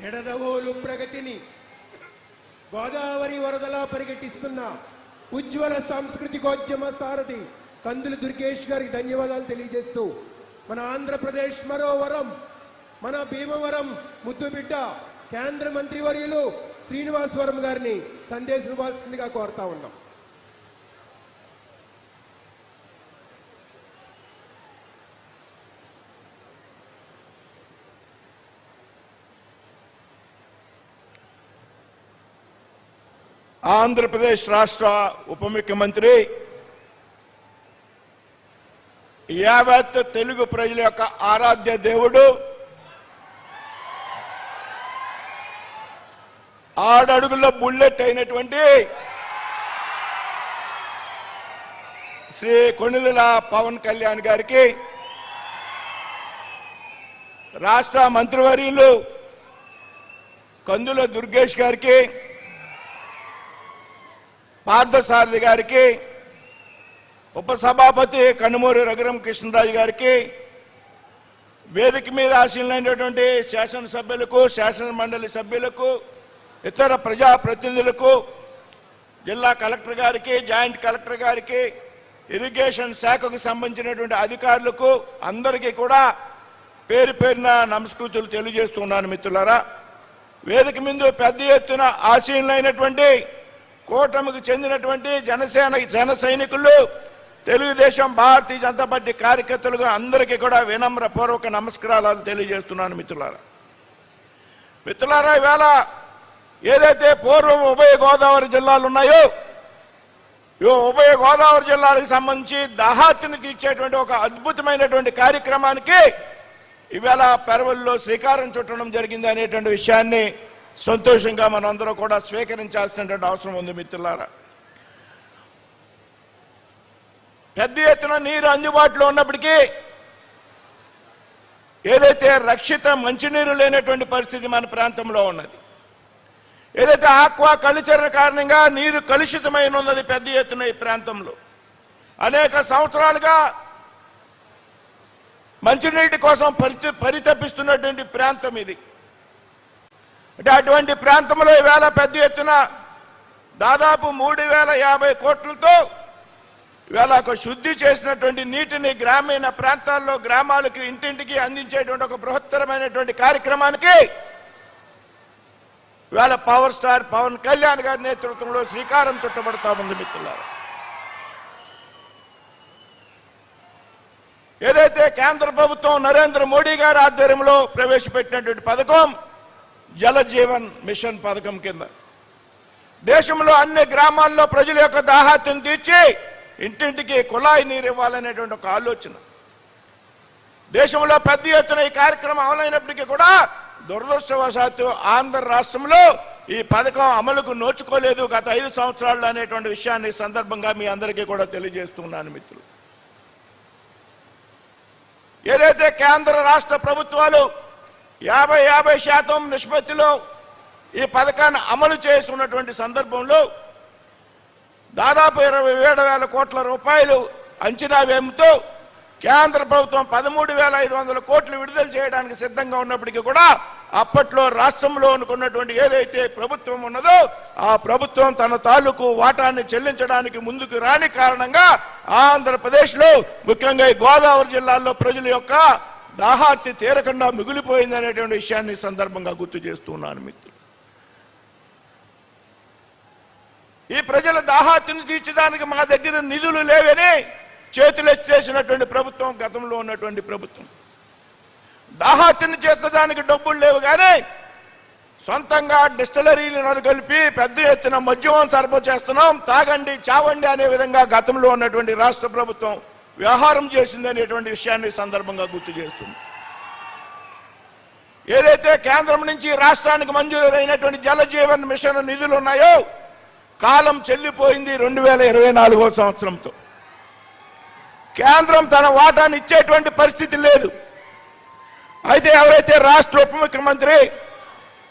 నిడదవోలు ప్రగతిని గోదావరి వరదలా పరిగెట్టిస్తున్న ఉజ్వల సాంస్కృతికోద్యమ సారథి కందులు దుర్గేష్ గారికి ధన్యవాదాలు తెలియజేస్తూ మన ఆంధ్రప్రదేశ్ మరో వరం మన భీమవరం ముద్దుబిడ్డ కేంద్ర మంత్రివర్యులు శ్రీనివాసవరం గారిని సందేశం ఇవ్వాల్సిందిగా కోరుతా ఉన్నాం. ఆంధ్రప్రదేశ్ రాష్ట్ర ఉప ముఖ్యమంత్రి యావత్ తెలుగు ప్రజల యొక్క ఆరాధ్య దేవుడు ఆడడుగుల్లో బుల్లెట్ అయినటువంటి శ్రీ కొణిదెల పవన్ కళ్యాణ్ గారికి రాష్ట్ర మంత్రివర్యులు కందుల దుర్గేష్ గారికి పార్థసారథి గారికి ఉపసభాపతి కనుమూరి రఘురం కృష్ణరాజు గారికి వేదిక మీద ఆశీలైనటువంటి శాసనసభ్యులకు శాసన మండలి సభ్యులకు ఇతర ప్రజాప్రతినిధులకు జిల్లా కలెక్టర్ గారికి జాయింట్ కలెక్టర్ గారికి ఇరిగేషన్ శాఖకు సంబంధించినటువంటి అధికారులకు అందరికీ కూడా పేరు పేరున నమస్కృతులు తెలియజేస్తున్నాను మిత్రులారా. వేదిక ముందు పెద్ద ఎత్తున ఆశీనులైనటువంటి కూటమికి చెందినటువంటి జనసేన జన సైనికులు తెలుగుదేశం భారతీయ జనతా పార్టీ కార్యకర్తలుగా అందరికీ కూడా వినమ్ర పూర్వక నమస్కారాలు తెలియజేస్తున్నాను మిత్రులారా. మిత్రులారా ఈవేళ ఏదైతే పూర్వం ఉభయ గోదావరి జిల్లాలు ఉన్నాయో ఈ ఉభయ గోదావరి జిల్లాలకు సంబంధించి దహాతిని తీర్చేటువంటి ఒక అద్భుతమైనటువంటి కార్యక్రమానికి ఈవేళ పెరవల్లో శ్రీకారం చుట్టడం జరిగింది అనేటువంటి విషయాన్ని సంతోషంగా మనందరూ కూడా స్వీకరించాల్సినటువంటి అవసరం ఉంది మిత్రులారా. పెద్ద ఎత్తున నీరు అందుబాటులో ఉన్నప్పటికీ ఏదైతే రక్షిత మంచినీరు లేనటువంటి పరిస్థితి మన ప్రాంతంలో ఉన్నది ఏదైతే ఆక్వా కల్చర్ కారణంగా నీరు కలుషితమైన ఉన్నది పెద్ద ఎత్తున ఈ ప్రాంతంలో. అనేక సంవత్సరాలుగా మంచినీటి కోసం పరిత పరితపిస్తున్నటువంటి ప్రాంతం ఇది. అంటే అటువంటి ప్రాంతంలో ఈవేళ పెద్ద ఎత్తున దాదాపు మూడు వేల యాభై కోట్లతో ఇవాళ ఒక శుద్ధి చేసినటువంటి నీటిని గ్రామీణ ప్రాంతాల్లో గ్రామాలకు ఇంటింటికి అందించేటువంటి ఒక బృహత్తరమైనటువంటి కార్యక్రమానికి ఇవాళ పవర్ స్టార్ పవన్ కళ్యాణ్ గారి నేతృత్వంలో శ్రీకారం చుట్టబడతా ఉంది మిత్రులారా. ఏదైతే కేంద్ర ప్రభుత్వం నరేంద్ర మోడీ గారి ఆధ్వర్యంలో ప్రవేశపెట్టినటువంటి పథకం జల జీవన్ మిషన్ పథకం కింద. దేశంలో అన్ని గ్రామాల్లో ప్రజల యొక్క దాహాత్యం తీర్చి ఇంటింటికి కుళాయి నీరు ఇవ్వాలనేటువంటి ఒక ఆలోచన. దేశంలో పెద్ద ఎత్తున ఈ కార్యక్రమం అమలైనప్పటికీ కూడా దురదృష్టవశాత్తు ఆంధ్ర రాష్ట్రంలో ఈ పథకం అమలుకు నోచుకోలేదు గత ఐదు సంవత్సరాల్లో అనేటువంటి విషయాన్ని సందర్భంగా మీ అందరికీ కూడా తెలియజేస్తున్నాను మిత్రులు. ఏదైతే కేంద్ర రాష్ట్ర ప్రభుత్వాలు యాభై యాభై శాతం నిష్పత్తిలో ఈ పథకాన్ని అమలు చేస్తున్నటువంటి సందర్భంలో దాదాపు ఇరవై ఏడు వేల కోట్ల రూపాయలు అంచనా వ్యయంతో కేంద్ర ప్రభుత్వం పదమూడు వేల ఐదు వందల కోట్లు విడుదల చేయడానికి సిద్ధంగా ఉన్నప్పటికీ కూడా అప్పట్లో రాష్ట్రంలో అనుకున్నటువంటి ఏదైతే ప్రభుత్వం ఉన్నదో ఆ ప్రభుత్వం తన తాలూకు వాటాన్ని చెల్లించడానికి ముందుకు రాని కారణంగా ఆంధ్రప్రదేశ్లో ముఖ్యంగా గోదావరి జిల్లాల్లో ప్రజల యొక్క దాహార్తి తీరకుండా మిగిలిపోయింది అనేటువంటి విషయాన్ని సందర్భంగా గుర్తు చేస్తున్నాను మిత్రులు. ఈ ప్రజల దాహార్తిని తీర్చడానికి మా దగ్గర నిధులు లేవని చేతులు ఎత్తేసినటువంటి ప్రభుత్వం గతంలో ఉన్నటువంటి ప్రభుత్వం. దాహార్తిని చేర్చడానికి డబ్బులు లేవు కానీ సొంతంగా డిస్టిలరీలు నెలకొల్పి పెద్ద ఎత్తున మద్యం సరఫరా చేస్తున్నాం. తాగండి చావండి అనే విధంగా గతంలో ఉన్నటువంటి రాష్ట్ర ప్రభుత్వం వ్యవహారం చేసింది అనేటువంటి విషయాన్ని సందర్భంగా గుర్తు చేస్తుంది. ఏదైతే కేంద్రం నుంచి రాష్ట్రానికి మంజూరైనటువంటి జల జీవన్ మిషన్ నిధులు ఉన్నాయో కాలం చెల్లిపోయింది రెండు వేల ఇరవై నాలుగో సంవత్సరంతో. కేంద్రం తన వాటాను ఇచ్చేటువంటి పరిస్థితి లేదు. అయితే ఎవరైతే రాష్ట్ర ఉప ముఖ్యమంత్రి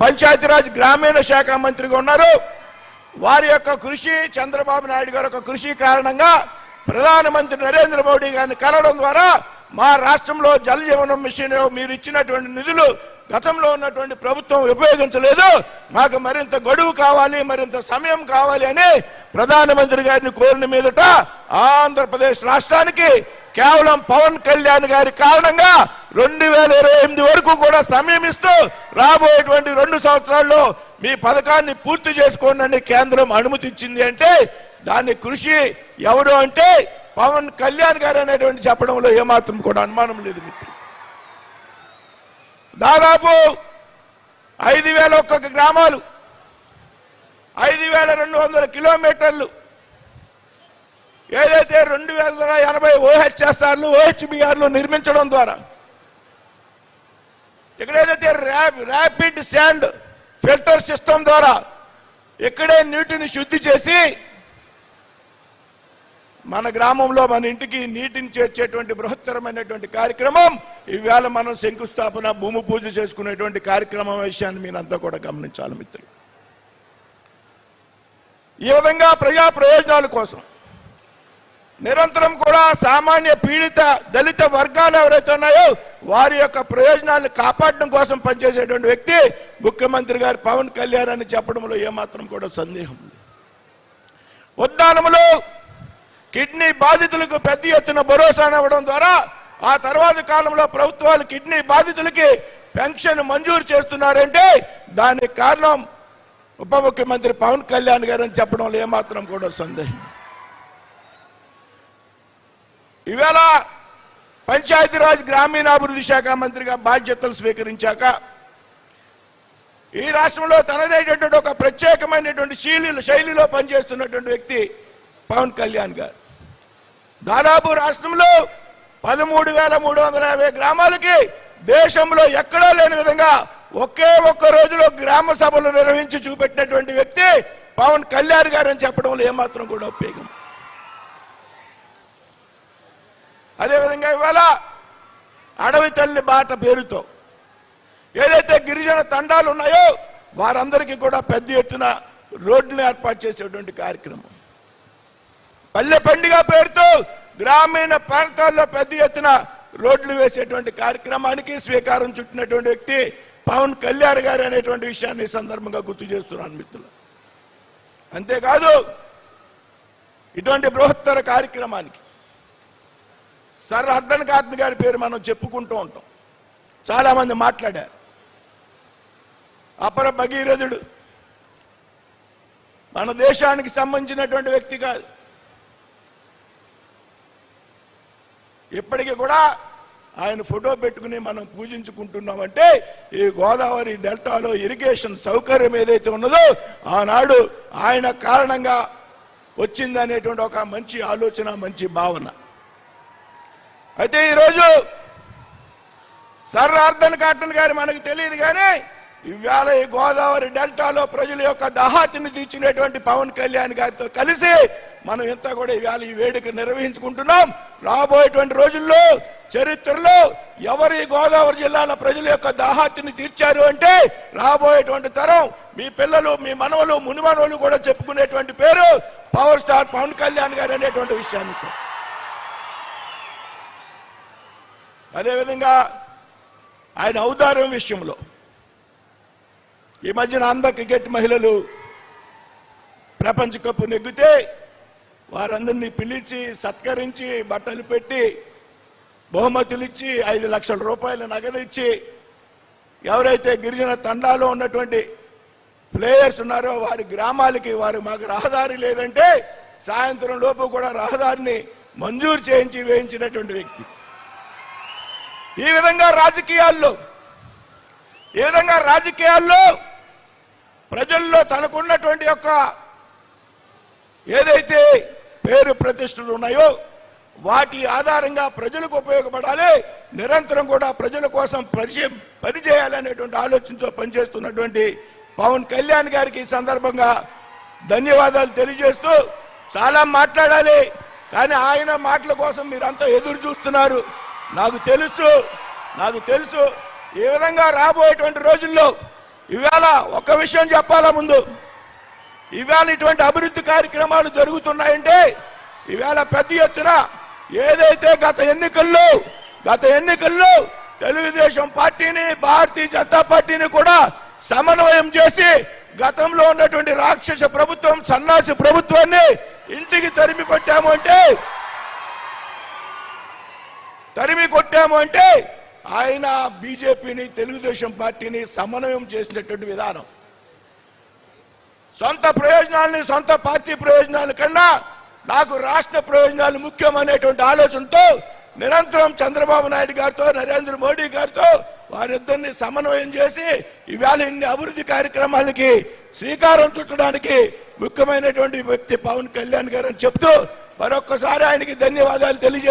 పంచాయతీరాజ్ గ్రామీణ శాఖ మంత్రిగా ఉన్నారో వారి యొక్క కృషి చంద్రబాబు నాయుడు గారి యొక్క కృషి కారణంగా ప్రధానమంత్రి నరేంద్ర మోడీ గారిని కలవడం ద్వారా మా రాష్ట్రంలో జల జీవనం మిషన్ మీరు ఇచ్చినటువంటి నిధులు గతంలో ఉన్నటువంటి ప్రభుత్వం ఉపయోగించలేదు. మాకు మరింత గడువు కావాలి మరింత సమయం కావాలి అని ప్రధానమంత్రి గారిని కోరిన మీదట ఆంధ్రప్రదేశ్ రాష్ట్రానికి కేవలం పవన్ కళ్యాణ్ గారి కారణంగా రెండు వేల ఇరవై ఎనిమిది వరకు కూడా సమయం ఇస్తూ రాబోయేటువంటి రెండు సంవత్సరాల్లో మీ పథకాన్ని పూర్తి చేసుకోండి కేంద్రం అనుమతి ఇచ్చింది అంటే దాని కృషి ఎవరు అంటే పవన్ కళ్యాణ్ గారు అనేటువంటి చెప్పడంలో ఏమాత్రం కూడా అనుమానం లేదు మిత్రులు దాదాపు ఐదు వేల ఒక్కొక్క గ్రామాలు ఐదు వేల రెండు వందల కిలోమీటర్లు ఏదైతే రెండు వేల ఎనభై ఓహెచ్ఎస్ఆర్లు ఓహెచ్బిఆర్లు నిర్మించడం ద్వారా ఇక్కడ ఏదైతే rap rapid sand filter system ద్వారా ఇక్కడే నీటిని శుద్ధి చేసి మన గ్రామంలో మన ఇంటికి నీటిని చేర్చేటువంటి బృహత్తరమైనటువంటి కార్యక్రమం ఈవేళ మనం శంకుస్థాపన భూమి పూజ చేసుకునేటువంటి కార్యక్రమం విషయాన్ని మీరంతా కూడా గమనించాలి మిత్రులు. ఈ విధంగా ప్రజా ప్రయోజనాల కోసం నిరంతరం కూడా సామాన్య పీడిత దళిత వర్గాలు ఎవరైతే ఉన్నాయో వారి యొక్క ప్రయోజనాలను కాపాడడం కోసం పనిచేసేటువంటి వ్యక్తి ముఖ్యమంత్రి గారు పవన్ కళ్యాణ్ అని చెప్పడంలో ఏమాత్రం కూడా సందేహం లేదు. ఉద్దానములో కిడ్నీ బాధితులకు పెద్ద ఎత్తున భరోసానివ్వడం ద్వారా ఆ తర్వాత కాలంలో ప్రభుత్వాలు కిడ్నీ బాధితులకి పెన్షన్ మంజూరు చేస్తున్నారంటే దానికి కారణం ఉప ముఖ్యమంత్రి పవన్ కళ్యాణ్ గారు అని చెప్పడంలో ఏమాత్రం కూడా సందేహం. ఈవేళ పంచాయతీరాజ్ గ్రామీణాభివృద్ధి శాఖ మంత్రిగా బాధ్యతలు స్వీకరించాక ఈ రాష్ట్రంలో తనదైనటువంటి ఒక ప్రత్యేకమైనటువంటి శైలి శైలిలో పనిచేస్తున్నటువంటి వ్యక్తి పవన్ కళ్యాణ్ గారు. దాదాపు రాష్ట్రంలో పదమూడు వేల మూడు వందల యాభై గ్రామాలకి దేశంలో ఎక్కడా లేని విధంగా ఒకే ఒక్క రోజులో గ్రామ సభలు నిర్వహించి చూపెట్టినటువంటి వ్యక్తి పవన్ కళ్యాణ్ గారు అని చెప్పడంలో ఏమాత్రం కూడా ఉపయోగం అదేవిధంగా ఇవాళ అడవి తల్లి బాట పేరుతో ఏదైతే గిరిజన తండాలు ఉన్నాయో వారందరికీ కూడా పెద్ద ఎత్తున రోడ్లను ఏర్పాటు చేసేటువంటి కార్యక్రమం. పల్లె పండుగ పేరుతో గ్రామీణ ప్రాంతాల్లో పెద్ద ఎత్తున రోడ్లు వేసేటువంటి కార్యక్రమానికి స్వీకారం చుట్టినటువంటి వ్యక్తి పవన్ కళ్యాణ్ గారు అనేటువంటి విషయాన్ని సందర్భంగా గుర్తు చేస్తున్నాను మిత్రులు అంతేకాదు ఇటువంటి బృహత్తర కార్యక్రమానికి సర్ అర్ధన్ కార్త్ గారి పేరు మనం చెప్పుకుంటూ ఉంటాం. చాలామంది మాట్లాడారు. అపర భగీరథుడు మన దేశానికి సంబంధించినటువంటి వ్యక్తి కాదు. ఇప్పటికీ కూడా ఆయన ఫోటో పెట్టుకుని మనం పూజించుకుంటున్నామంటే ఈ గోదావరి డెల్టాలో ఇరిగేషన్ సౌకర్యం ఏదైతే ఉన్నదో ఆనాడు ఆయన కారణంగా వచ్చిందనేటువంటి ఒక మంచి ఆలోచన మంచి భావన. అయితే ఈరోజు సర్ అర్థన్ కాటన్ గారి మనకు తెలియదు కానీ ఇవాళ ఈ గోదావరి డెల్టాలో ప్రజల యొక్క దహాతిని తీర్చినటువంటి పవన్ కళ్యాణ్ గారితో కలిసి మనం ఇంత కూడా ఇవాళ ఈ వేడుక నిర్వహించుకుంటున్నాం. రాబోయేటువంటి రోజుల్లో చరిత్రలో ఎవరు ఈ గోదావరి జిల్లాల ప్రజల యొక్క దాహాతిని తీర్చారు అంటే రాబోయేటువంటి తరం మీ పిల్లలు మీ మనవలు మునిమనవలు కూడా చెప్పుకునేటువంటి పేరు పవర్ స్టార్ పవన్ కళ్యాణ్ గారు అనేటువంటి విషయాన్ని సార్. అదేవిధంగా ఆయన ఔదార్యం విషయంలో ఈ మధ్యన అంద క్రికెట్ మహిళలు ప్రపంచ కప్పు నెగ్గితే వారందరినీ పిలిచి సత్కరించి బట్టలు పెట్టి బహుమతులు ఇచ్చి ఐదు లక్షల రూపాయలు నగదు ఇచ్చి ఎవరైతే గిరిజన తండాలో ఉన్నటువంటి ప్లేయర్స్ ఉన్నారో వారి గ్రామాలకి వారు మాకు రహదారి లేదంటే సాయంత్రం లోపు కూడా రహదారిని మంజూరు చేయించి వేయించినటువంటి వ్యక్తి. ఈ విధంగా రాజకీయాల్లో ఈ విధంగా రాజకీయాల్లో ప్రజల్లో తనకున్నటువంటి యొక్క ఏదైతే పేరు ప్రతిష్టలు ఉన్నాయో వాటి ఆధారంగా ప్రజలకు ఉపయోగపడాలి నిరంతరం కూడా ప్రజల కోసం పరిచయం పనిచేయాలనేటువంటి ఆలోచనతో పనిచేస్తున్నటువంటి పవన్ కళ్యాణ్ గారికి ఈ సందర్భంగా ధన్యవాదాలు తెలియజేస్తూ చాలా మాట్లాడాలి కానీ ఆయన మాటల కోసం మీరంతా ఎదురు చూస్తున్నారు. నాకు తెలుసు నాకు తెలుసు ఈ విధంగా రాబోయేటువంటి రోజుల్లో ఇవాళ ఒక విషయం చెప్పాలా ముందు? ఇవాళ ఇటువంటి అభివృద్ధి కార్యక్రమాలు జరుగుతున్నాయంటే ఇవాళ పెద్ద ఎత్తున ఏదైతే గత ఎన్నికల్లో గత ఎన్నికల్లో తెలుగుదేశం పార్టీని భారతీయ జనతా పార్టీని కూడా సమన్వయం చేసి గతంలో ఉన్నటువంటి రాక్షస ప్రభుత్వం సన్నాసి ప్రభుత్వాన్ని ఇంటికి తరిమి కొట్టాము అంటే తరిమి కొట్టాము అంటే ఆయన బీజేపీని తెలుగుదేశం పార్టీని సమన్వయం చేసినటువంటి విధానం. సొంత ప్రయోజనాలని సొంత పార్టీ ప్రయోజనాల కన్నా నాకు రాష్ట్ర ప్రయోజనాలు ముఖ్యమనేటువంటి ఆలోచనతో నిరంతరం చంద్రబాబు నాయుడు గారితో నరేంద్ర మోడీ గారితో వారిద్దరిని సమన్వయం చేసి ఇవాళ ఇన్ని అభివృద్ధి కార్యక్రమాలకి శ్రీకారం చుట్టడానికి ముఖ్యమైనటువంటి వ్యక్తి పవన్ కళ్యాణ్ గారు అని చెప్తూ మరొక్కసారి ఆయనకి ధన్యవాదాలు తెలియజే